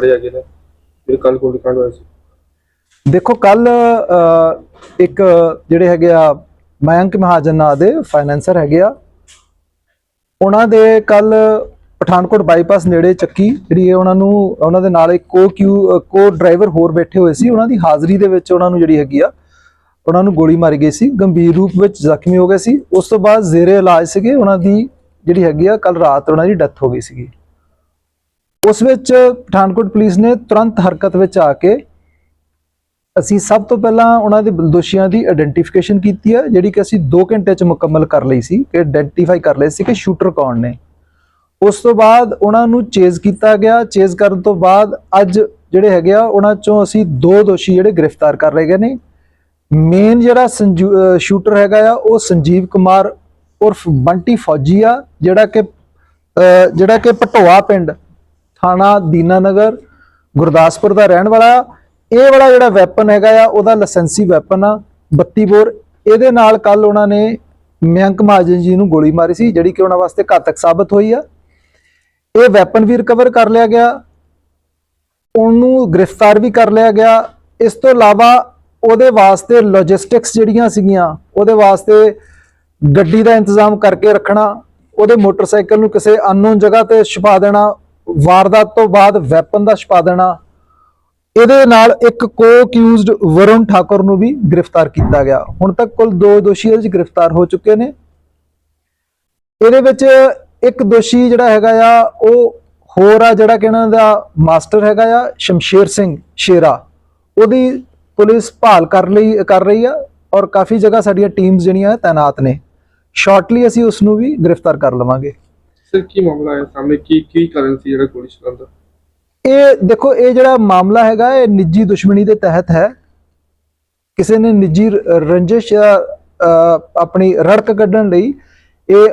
ਜਿਹੜੇ ਹੈਗੇ ਨੇ, ਜਿਹੜੇ ਕੱਲ ਗੋਲੀ ਕਾਂਡ ਹੋਇਆ ਸੀ। ਦੇਖੋ ਕੱਲ ਇੱਕ ਜਿਹੜੇ ਹੈਗੇ ਆ, ਮਯੰਕ ਮਹਾਜਨ ਨਾਂ ਦੇ ਫਾਈਨੈਂਸਰ ਹੈਗੇ ਆ। ਉਹਨਾਂ ਦੇ ਕੱਲ ਪਠਾਨਕੋਟ ਬਾਈਪਾਸ ਨੇੜੇ ਚੱਕੀ, ਜਿਹੜੀ ਉਹਨਾਂ ਨੂੰ, ਉਹਨਾਂ ਦੇ ਨਾਲ ਇੱਕ ਕੋ ਕਿਊ ਕੋ ਡਰਾਈਵਰ ਹੋਰ ਬੈਠੇ ਹੋਏ ਸੀ। ਉਹਨਾਂ ਦੀ ਹਾਜ਼ਰੀ ਦੇ ਵਿੱਚ ਉਹਨਾਂ ਨੂੰ ਜਿਹੜੀ ਹੈਗੀ ਆ, ਉਹਨਾਂ ਨੂੰ ਗੋਲੀ ਮਾਰੀ ਗਈ ਸੀ। ਗੰਭੀਰ ਰੂਪ ਵਿੱਚ ਜ਼ਖਮੀ ਹੋ ਗਏ ਸੀ। ਉਸ ਤੋਂ ਬਾਅਦ ਜ਼ੇਰੇ ਇਲਾਜ ਸੀਗੇ। ਉਹਨਾਂ ਦੀ ਜਿਹੜੀ ਹੈਗੀ ਆ ਕੱਲ ਰਾਤ ਉਹਨਾਂ ਦੀ ਡੈਥ ਹੋ ਗਈ ਸੀਗੀ। ਉਸ ਵਿੱਚ ਪਠਾਨਕੋਟ ਪੁਲਿਸ ਨੇ ਤੁਰੰਤ ਹਰਕਤ ਵਿੱਚ ਆ ਕੇ ਅਸੀਂ ਸਭ ਤੋਂ ਪਹਿਲਾਂ ਉਹਨਾਂ ਦੇ ਦੋਸ਼ੀਆਂ ਦੀ ਆਇਡੈਂਟੀਫਿਕੇਸ਼ਨ ਕੀਤੀ ਹੈ, ਜਿਹੜੀ ਕਿ ਅਸੀਂ 2 ਘੰਟੇ ਚ ਮੁਕੰਮਲ ਕਰ ਲਈ ਸੀ ਕਿ ਆਇਡੈਂਟੀਫਾਈ ਕਰ ਲਏ ਸੀ ਕਿ ਸ਼ੂਟਰ ਕੌਣ ਨੇ। ਉਸ ਤੋਂ ਬਾਅਦ ਉਹਨਾਂ ਨੂੰ ਚੇਜ਼ ਕੀਤਾ ਗਿਆ। ਚੇਜ਼ ਕਰਨ ਤੋਂ ਬਾਅਦ ਅੱਜ ਜਿਹੜੇ ਹੈਗੇ ਆ, ਉਹਨਾਂ ਚੋਂ ਅਸੀਂ ਦੋ ਦੋਸ਼ੀ ਜਿਹੜੇ ਗ੍ਰਿਫਤਾਰ ਕਰ ਲਏ ਗਏ ਨੇ। ਮੇਨ ਜਿਹੜਾ ਸ਼ੂਟਰ ਹੈਗਾ ਆ, ਉਹ ਸੰਜੀਵ ਕੁਮਾਰ ਉਰਫ ਬੰਟੀ ਫੌਜੀ ਆ, ਜਿਹੜਾ ਕਿ ਜਿਹੜਾ ਕਿ ਪਟੋਆ ਪਿੰਡ ਥਾਣਾ ਦੀਨਾਨਗਰ, ਗੁਰਦਾਸਪੁਰ ਦਾ ਰਹਿਣ ਵਾਲਾ। ਇਹ ਵਾਲਾ ਜਿਹੜਾ ਵੈਪਨ ਹੈਗਾ ਆ, ਉਹਦਾ ਲਾਇਸੈਂਸੀ ਵੈਪਨ ਆ 32 ਬੋਰ। ਇਹਦੇ ਨਾਲ ਕੱਲ ਉਹਨਾਂ ਨੇ ਮਯੰਕ ਮਹਾਜਨ ਜੀ ਨੂੰ ਗੋਲੀ ਮਾਰੀ ਸੀ, ਜਿਹੜੀ ਕਿ ਉਹਨਾਂ ਵਾਸਤੇ ਘਾਤਕ ਸਾਬਤ ਹੋਈ ਆ। ਇਹ ਵੈਪਨ ਵੀ ਰਿਕਵਰ ਕਰ ਲਿਆ ਗਿਆ। ਉਹਨੂੰ ਗ੍ਰਿਫਤਾਰ ਵੀ ਕਰ ਲਿਆ ਗਿਆ। ਇਸ ਤੋਂ ਇਲਾਵਾ ਉਹਦੇ ਵਾਸਤੇ ਲੌਜਿਸਟਿਕਸ ਜਿਹੜੀਆਂ ਸੀਗੀਆਂ, ਉਹਦੇ ਵਾਸਤੇ ਗੱਡੀ ਦਾ ਇੰਤਜ਼ਾਮ ਕਰਕੇ ਰੱਖਣਾ, ਉਹਦੇ ਮੋਟਰਸਾਈਕਲ ਨੂੰ ਕਿਸੇ ਅਨਨੋਨ ਜਗ੍ਹਾ ਤੇ ਛੁਪਾ ਦੇਣਾ ਵਾਰਦਾਤ ਤੋਂ ਬਾਅਦ ਵੈਪਨ ਦਾ ਛੁਪਾ ਦੇਣਾ, ਇਹਦੇ ਨਾਲ ਇੱਕ ਕੋ ਅਕਿਊਜ਼ਡ ਵਰੁਣ ਠਾਕੁਰ ਨੂੰ ਵੀ ਗ੍ਰਿਫਤਾਰ ਕੀਤਾ ਗਿਆ। ਹੁਣ ਤੱਕ ਕੁੱਲ ਦੋ ਦੋਸ਼ੀ ਇਹਦੇ ਵਿੱਚ ਗ੍ਰਿਫਤਾਰ ਹੋ ਚੁੱਕੇ ਨੇ। ਇਹਦੇ ਵਿੱਚ ਇੱਕ ਦੋਸ਼ੀ ਜਿਹੜਾ ਹੈਗਾ ਆ, ਉਹ ਹੋਰ ਆ ਜਿਹੜਾ ਕਿ ਇਹਨਾਂ ਦਾ ਮਾਸਟਰ ਹੈਗਾ ਆ, ਸ਼ਮਸ਼ੇਰ ਸਿੰਘ ਸ਼ੇਰਾ। ਉਹਦੀ ਪੁਲਿਸ ਭਾਲ ਕਰ ਲਈ, ਕਰ ਰਹੀ ਆ ਔਰ ਕਾਫੀ ਜਗ੍ਹਾ ਸਾਡੀਆਂ ਟੀਮਸ ਜਿਹੜੀਆਂ ਤਾਇਨਾਤ ਨੇ। ਸ਼ਾਰਟਲੀ ਅਸੀਂ ਉਸ ਨੂੰ ਵੀ ਗ੍ਰਿਫਤਾਰ ਕਰ ਲਵਾਂਗੇ। ਸਰ ਕੀ ਮਾਮਲਾ ਹੈ? ਸਾਹਮਣੇ ਕੀ ਕੀ ਕਾਰਨ ਸੀ ਜਿਹੜਾ ਗੋਲੀ ਚਲਾਉਣ ਦਾ ਇਹ ਦੇਖੋ ਇਹ ਜਿਹੜਾ ਮਾਮਲਾ ਹੈਗਾ ਇਹ ਨਿੱਜੀ ਦੁਸ਼ਮਣੀ ਦੇ ਤਹਿਤ ਹੈ। ਕਿਸੇ ਨੇ ਨਿੱਜੀ ਰੰਜਿਸ਼ ਜਾਂ ਆਪਣੀ ਰੜਕ ਕੱਢਣ ਲਈ ਇਹ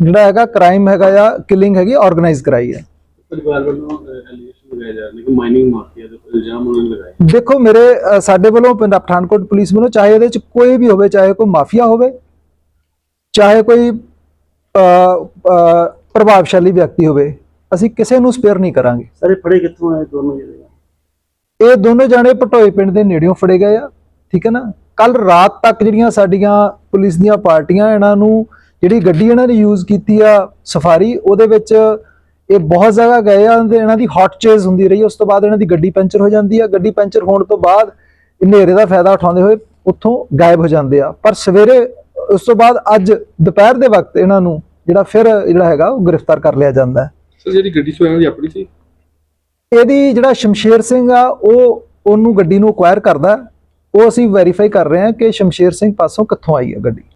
ਜਿਹੜਾ ਹੈਗਾ ਕ੍ਰਾਈਮ ਹੈਗਾ ਆ ਕਿਲਿੰਗ ਹੈਗੀ ਆਰਗੇਨਾਈਜ਼ ਕਰਾਈ ਹੈ। ਪਰਿਵਾਰ ਵੱਲੋਂ ਐਲੀਗੇਸ਼ਨ ਲਗਾਇਆ ਜਾ ਰਿਹਾ ਹੈ ਕਿ ਮਾਈਨਿੰਗ ਮਾਫੀਆ ਦੇ ਉੱਪਰ ਇਲਜ਼ਾਮ ਉਹਨਾਂ ਨੇ ਲਗਾਏ ਦੇਖੋ ਮੇਰੇ ਸਾਡੇ ਵੱਲੋਂ ਪੰਜਾਬ ਪਠਾਨਕੋਟ ਪੁਲਿਸ ਵੱਲੋਂ ਚਾਹੇ ਇਹਦੇ ਚ ਕੋਈ ਵੀ ਹੋਵੇ ਚਾਹੇ ਕੋਈ ਮਾਫੀਆ ਹੋਵੇ ਚਾਹੇ ਕੋਈ ਪ੍ਰਭਾਵਸ਼ਾਲੀ ਵਿਅਕਤੀ ਹੋਵੇ ਅਸੀਂ ਕਿਸੇ ਨੂੰ ਸਪੇਅਰ ਨਹੀਂ ਕਰਾਂਗੇ। ਸਾਰੇ ਫੜੇ ਕਿੱਥੋਂ ਆਏ ਦੋਨੋਂ ਜਿਹੜੇ ਇਹ ਦੋਨੋਂ ਜਾਣੇ ਪਟੋਏ ਪਿੰਡ ਦੇ ਨੇੜਿਓਂ ਫੜੇ ਗਏ ਆ ਠੀਕ ਹੈ ਨਾ? ਕੱਲ ਰਾਤ ਤੱਕ ਜਿਹੜੀਆਂ ਸਾਡੀਆਂ ਪੁਲਿਸ ਦੀਆਂ ਪਾਰਟੀਆਂ ਇਹਨਾਂ ਨੂੰ ਜਿਹੜੀ ਗੱਡੀ ਇਹਨਾਂ ਨੇ ਯੂਜ਼ ਕੀਤੀ ਆ ਸਫਾਰੀ ਉਹਦੇ ਵਿੱਚ ਇਹ ਬਹੁਤ ਜਗ੍ਹਾ ਗਏ ਆ ਤੇ ਇਹਨਾਂ ਦੀ ਹੌਟ ਚੇਜ਼ ਹੁੰਦੀ ਰਹੀ ਉਸ ਤੋਂ ਬਾਅਦ ਇਹਨਾਂ ਦੀ ਗੱਡੀ ਪੈਂਚਰ ਹੋ ਜਾਂਦੀ ਆ। ਗੱਡੀ ਪੈਂਚਰ ਹੋਣ ਤੋਂ ਬਾਅਦ ਹਨੇਰੇ ਦਾ ਫਾਇਦਾ ਉਠਾਉਂਦੇ ਹੋਏ ਉੱਥੋਂ ਗਾਇਬ ਹੋ ਜਾਂਦੇ ਆ। ਪਰ ਸਵੇਰੇ ਉਸ ਤੋਂ ਬਾਅਦ ਅੱਜ ਦੁਪਹਿਰ ਦੇ ਵਕਤ ਇਹਨਾਂ ਨੂੰ ਜਿਹੜਾ ਫਿਰ ਜਿਹੜਾ ਹੈਗਾ ਉਹ ਗ੍ਰਿਫਤਾਰ ਕਰ ਲਿਆ ਜਾਂਦਾ ਹੈ। ਸਰ ਜਿਹੜੀ ਗੱਡੀ ਉਹਨਾਂ ਦੀ ਆਪਣੀ ਸੀ? ਇਹਦੀ ਜਿਹੜਾ ਸ਼ਮਸ਼ੇਰ ਸਿੰਘ ਆ ਉਹ ਉਹਨੂੰ ਗੱਡੀ ਨੂੰ ਅਕਵਾਇਰ ਕਰਦਾ ਉਹ ਅਸੀਂ ਵੈਰੀਫਾਈ ਕਰ ਰਹੇ ਹਾਂ ਕਿ ਸ਼ਮਸ਼ੇਰ ਸਿੰਘ ਪਾਸੋਂ ਕਿੱਥੋਂ ਆਈ ਹੈ ਗੱਡੀ।